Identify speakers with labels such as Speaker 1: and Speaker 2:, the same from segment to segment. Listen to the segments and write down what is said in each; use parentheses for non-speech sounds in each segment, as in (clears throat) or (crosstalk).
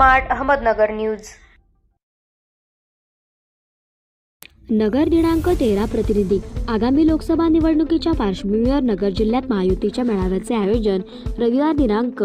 Speaker 1: Smart Ahmednagar news.
Speaker 2: नगर दिनांक तेरा प्रतिनिधी. आगामी लोकसभा निवडणुकीच्या पार्श्वभूमीवर नगर जिल्ह्यात महायुतीच्या मेळाव्याचे आयोजन रविवार दिनांक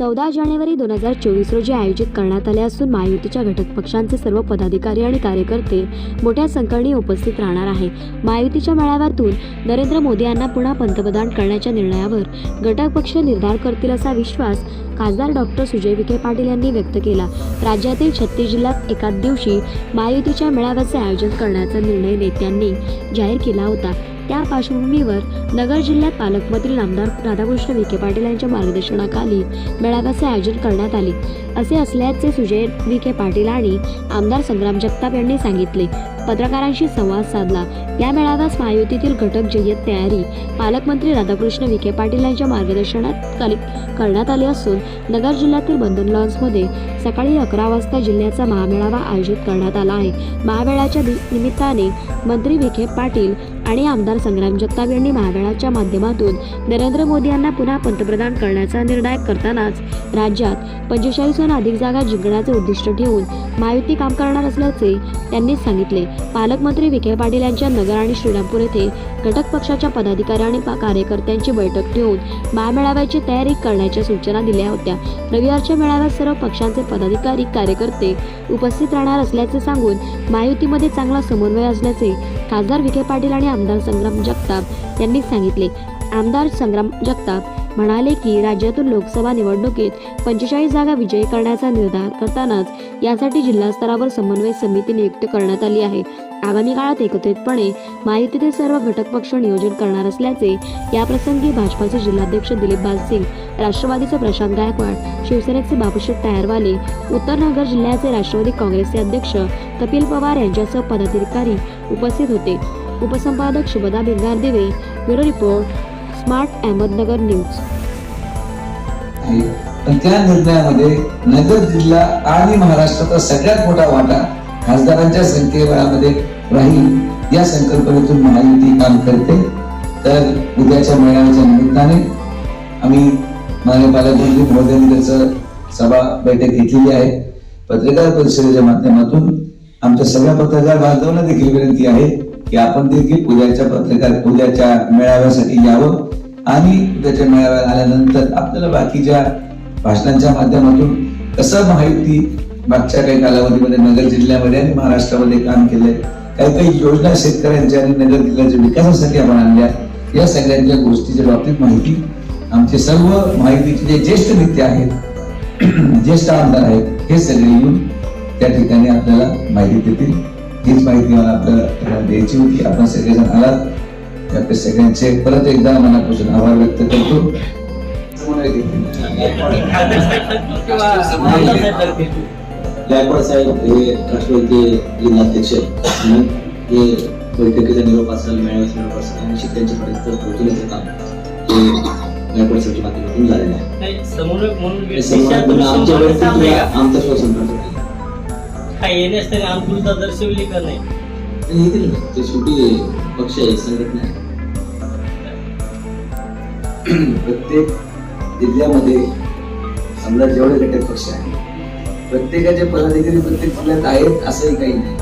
Speaker 2: चौदा जानेवारी दोन हजार चोवीस रोजी आयोजित करण्यात आले असून महायुतीच्या घटक पक्षांचे सर्व पदाधिकारी आणि कार्यकर्ते मोठ्या संख्येने उपस्थित राहणार आहे. महायुतीच्या मेळाव्यातून नरेंद्र मोदी यांना पुन्हा पंतप्रधान करण्याच्या निर्णयावर घटक पक्ष निर्धार करतील असा विश्वास खासदार डॉक्टर सुजय विखे पाटील यांनी व्यक्त केला. राज्यातील छत्तीस जिल्ह्यात एकाच दिवशी महायुतीच्या मेळाव्याचे आयोजन करण्याचा निर्णय नेत्यांनी जाहीर केला होता. त्या पार्श्वभूमीवर नगर जिल्ह्यात पालकमंत्री नामदार राधाकृष्ण विखे पाटील यांच्या मार्गदर्शनाखाली मेळाव्याचे आयोजन करण्यात आले. असे असल्याचे सुजय विखे पाटील आणि आमदार संग्राम जगताप यांनी सांगितले. पत्रकारांशी संवाद साधला. या मेळाव्यास महायुतीतील घटक जय्यत तयारी पालकमंत्री राधाकृष्ण विखे पाटील यांच्या मार्गदर्शनात करण्यात आली असून नगर जिल्ह्यातील बंधन लॉन्समध्ये सकाळी अकरा वाजता जिल्ह्याचा महामेळावा आयोजित करण्यात आला आहे. महामेळाच्या निमित्ताने मंत्री विखे पाटील आणि आमदार संग्राम जगताप यांनी महामेळाच्या माध्यमातून नरेंद्र मोदी यांना पुन्हा पंतप्रधान करण्याचा निर्णय करतानाच राज्यात पंचेचाळीसहून अधिक जागा जिंकण्याचे उद्दिष्ट ठेवून महायुती काम करणार असल्याचे त्यांनी सांगितले. पालकमंत्री विखे पाटील यांच्या नगर आणि श्रीरामपूर येथे घटक पक्षाच्या पदाधिकारी आणि कार्यकर्त्यांची बैठक ठेवून महामेळाव्याची तयारी करण्याच्या सूचना दिल्या होत्या. रविवारच्या मेळाव्यात सर्व पक्षांचे पदाधिकारी कार्यकर्ते उपस्थित राहणार असल्याचे सांगून महायुतीमध्ये चांगला समन्वय असल्याचे खासदार विखे पाटील आणि आमदार संग्राम जगताप यांनी सांगितले. आमदार संग्राम जगताप म्हणाले की राज्यातून लोकसभा निवडणुकीत पंचेचाळीस जागा विजयी करण्याचा निर्धार करतानाच यासाठी जिल्हा स्तरावर समन्वय समिती नियुक्त करण्यात आली आहे. आगामी काळात एकत्रितपणे महायुतीतील सर्व घटक पक्ष नियोजन करणार असल्याचे याप्रसंगी भाजपाचे जिल्हाध्यक्ष दिलीप बालसिंग राष्ट्रवादीचे प्रशांत गायकवाड शिवसेनेचे बापूशेठ तयारवाले उत्तर नगर जिल्ह्याचे राष्ट्रवादी काँग्रेसचे अध्यक्ष कपिल पवार यांच्यासह पदाधिकारी उपस्थित होते. उपसंपादक Shubhada Bhingardive bureau report smart Ahmednagar news
Speaker 3: त्या निर्णयामध्ये नगर जिल्हा आणि महाराष्ट्राचा सगळ्यात मोठा वाटा खासदारांच्या संख्येबळामध्ये राहील या संकल्पनेतून महायुती काम करते. तर उद्याच्या मेळाव्याच्या निमित्ताने आम्ही माननीय पालकमंत्री महोदयांनी त्याचं सभा बैठक घेतलेली आहे. पत्रकार परिषदेच्या माध्यमातून आमच्या सगळ्या पत्रकार बांधवांना देखील विनंती आहे. की आपण देखील उद्याच्या पत्रकार उद्याच्या मेळाव्यासाठी यावं आणि उद्याच्या मेळाव्यात आल्यानंतर आपल्याला बाकीच्या भाषणांच्या माध्यमातून कसं माहिती मागच्या काही कालावधीमध्ये नगर जिल्ह्यामध्ये आणि महाराष्ट्रामध्ये काम केलंय काही काही योजना शेतकऱ्यांच्या आणि नगर जिल्ह्याच्या विकासासाठी आपण आणल्या या सगळ्यांच्या गोष्टीच्या बाबतीत माहिती. आमचे सर्व माहितीचे जे ज्येष्ठ नेते आहेत (clears throat) ज्येष्ठ आमदार आहेत हे सगळे येऊन त्या ठिकाणी आपल्याला माहिती देतील. हीच माहिती मला आपल्याला द्यायची होती. आपण सगळेजण आलात. आपल्या सगळ्यांचे परत एकदा मनापासून आभार व्यक्त करतो.
Speaker 4: गायकवाड साहेब हे राष्ट्रवादी जिल्हाध्यक्ष आणि हे बैठकीचा निरोप असेल मेळाव्याचा निरोप असेल आणि शेतकऱ्यांच्यापर्यंत पोहोचवण्याचं काम हे गायकवाड साहेबच्या माध्यमातून झालेलं आहे.
Speaker 5: समन्वयक म्हणून
Speaker 4: हे आमच्या आमचा स्वसंपर्क काही
Speaker 5: येणे येण्यास त्यांनी आंदोलता दर्शवली का नाही?
Speaker 4: आणि येतील ना. ते शेवटी पक्ष आहे संघटना आहे.
Speaker 3: प्रत्येक जिल्ह्यामध्ये समजा जेवढे घटक पक्ष आहेत प्रत्येकाचे पदाधिकारी प्रत्येक जिल्ह्यात आहेत असंही काही नाही.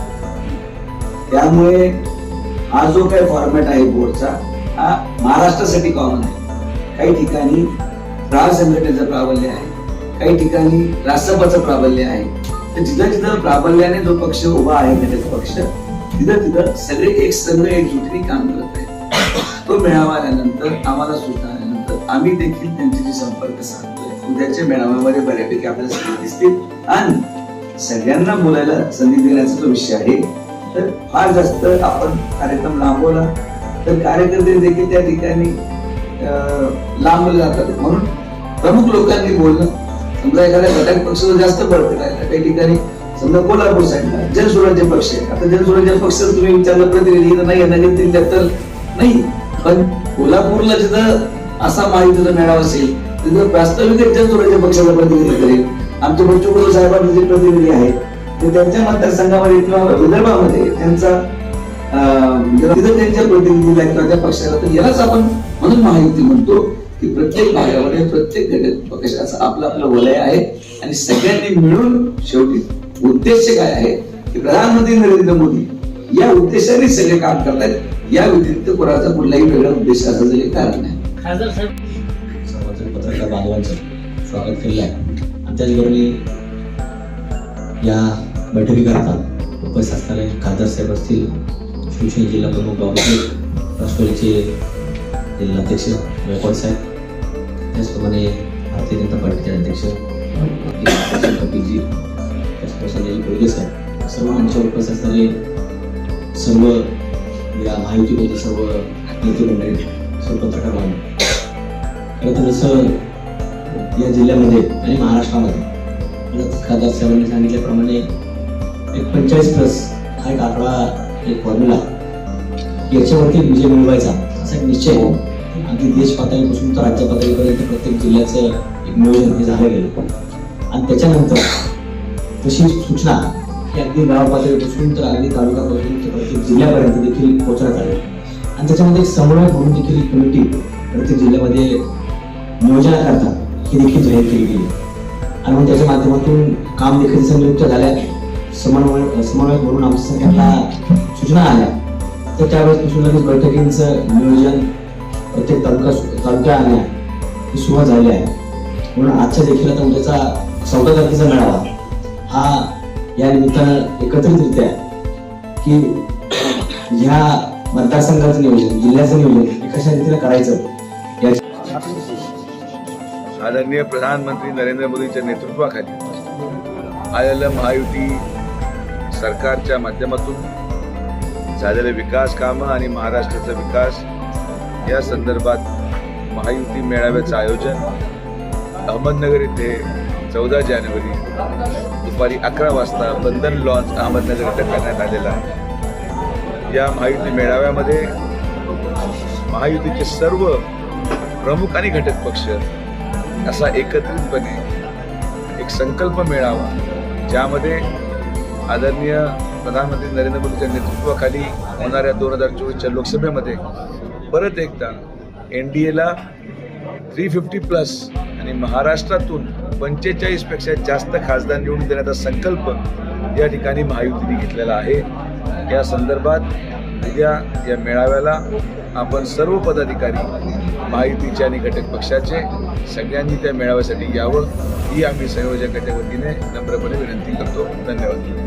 Speaker 3: त्यामुळे हा जो काही फॉर्मॅट आहे बोर्डचा हा महाराष्ट्रासाठी कॉमन आहे. काही ठिकाणी राज संघटनेचं प्राबल्य आहे काही ठिकाणी राष्ट्रपचं प्राबल्य आहे. जिथं जिथं प्राबल्याने जो पक्ष उभा आहे घटक पक्ष तिथं तिथं सगळे एक संघ एकजुटीने काम करत आहे तो मेळावा आल्यानंतर आम्हाला सूचना आल्यानंतर आम्ही देखील त्यांच्याशी संपर्क साधतोय उद्याच्या मेळाव्यामध्ये बऱ्यापैकी आपल्याला सगळे दिसतील. आणि सगळ्यांना बोलायला संधी देण्याचा जो विषय आहे तर फार जास्त आपण कार्यक्रम लांबवला. तर कार्यकर्ते देखील त्या ठिकाणी अं, लांबले जातात. म्हणून प्रमुख लोकांनी बोलणं समजा एखाद्या घटक पक्षाचं जास्त बळकट आहे काही ठिकाणी समजा कोल्हापूर साईडला जनसुराज्य पक्ष आहे. आता जनसुराज्य पक्ष तुम्ही विचारलं प्रतिनिधी नाही नगर जिल्ह्यात तर नाही. पण कोल्हापूरला जिथं असा माहितीचा मेळावा असेल तिथं प्रास्ताविक जनसुराज्य पक्षाचा प्रतिनिधी करेल आमचे बच्चू साहेबांचे जे प्रतिनिधी आहेत ते त्यांच्या मतदारसंघामध्ये किंवा विदर्भामध्ये त्यांचा अं, तिथं त्यांच्या प्रतिनिधीला किंवा त्या पक्षाला तर यालाच आपण म्हणून महायुती म्हणतो.
Speaker 5: की प्रत्येक भागामध्ये प्रत्येक घटक पक्षाचं आपलं आपलं वलय आहे. आणि सगळ्यांनी मिळून शेवटी उद्देश काय आहे की प्रधानमंत्री नरेंद्र मोदी या उद्देशाने सगळे काम करतायत. या व्यतिरिक्त कोणाचा कुठलाही वेगळा उद्देश असं काही कारण नाही
Speaker 1: खासदार साहेब.
Speaker 4: सर्वत्र पत्रकार बांधवांचं स्वागत केलेलं आहे. आणि त्याचबरोबर मी या बैठकीकरता उपस्थित असणारे खासदार साहेब असतील शिवसेना जिल्हा प्रमुख बाबासाहेब राष्ट्रवादीचे जिल्हाध्यक्ष गायकवाड साहेब त्याचप्रमाणे भारतीय जनता पार्टीचे अध्यक्ष कपिलजी त्याचप्रमाणे संजय कोळगे साहेब सर्व मंचावर उपस्थित असणारे सर्व या महायुतीमध्ये सर्व नेते मंडळी सर्व पत्रकार बांधव. खरं तर जसं या जिल्ह्यामध्ये आणि महाराष्ट्रामध्ये खासदार साहेबांनी सांगितल्याप्रमाणे एक पंचेचाळीस प्लस हा एक आकडा एक फॉर्म्युला याच्यावरती विजय मिळवायचा असा एक निश्चय आहे. अगदी देश पातळीपासून तर राज्य पातळीपर्यंत प्रत्येक जिल्ह्याचं एक नियोजन हे झालं गेलं आणि त्याच्यानंतर तशी सूचना ही अगदी गाव पातळीपासून तर अगदी तालुक्यापासून तर प्रत्येक जिल्ह्यापर्यंत देखील पोहोचण्यात आले. आणि त्याच्यामध्ये समन्वय म्हणून देखील कमिटी प्रत्येक जिल्ह्यामध्ये नियोजनाकरता ही देखील जाहीर केली गेली. आणि मग त्याच्या माध्यमातून काम देखील संयुक्त झाल्या. समन्वय समन्वयक म्हणून आमच्या सरकारला सूचना आल्या. तर त्यावेळेस बैठकींचं नियोजन प्रत्येक तालुका तालुक्या आले ही सुरुवात झाली आहे. म्हणून आजच्या देखील आता उद्याचा चौदा तारखेचा मेळावा हा या निमित्तानं एकत्रितरित्या की ह्या मतदारसंघाचं नियोजन जिल्ह्याचं नियोजन हे कशा रीतीने करायचं
Speaker 3: आदरणीय प्रधानमंत्री नरेंद्र मोदींच्या नेतृत्वाखाली आलेलं महायुती सरकारच्या माध्यमातून झालेले विकास कामं आणि महाराष्ट्राचा विकास या संदर्भात महायुती मेळाव्याचं आयोजन अहमदनगर येथे चौदा जानेवारी दुपारी अकरा वाजता बंधन लॉन्च अहमदनगर इथं करण्यात आलेला आहे. या महायुती मेळाव्यामध्ये महायुतीचे सर्व प्रमुख आणि घटक पक्ष असा एकत्रितपणे एक संकल्प मेळावा ज्यामध्ये आदरणीय प्रधानमंत्री नरेंद्र मोदीच्या नेतृत्वाखाली होणाऱ्या दोन हजार चोवीसच्या लोकसभेमध्ये परत एकदा N D A three fifty plus आणि महाराष्ट्रातून पंचेचाळीसपेक्षा जास्त खासदार निवडून देण्याचा संकल्प या ठिकाणी महायुतीने घेतलेला आहे. या संदर्भात उद्या या मेळाव्याला आपण सर्व पदाधिकारी महायुतीचे आणि घटक पक्षाचे सगळ्यांनी त्या मेळाव्यासाठी यावं ही आम्ही संयोजकाच्या वतीने नम्रपणे विनंती करतो. धन्यवाद.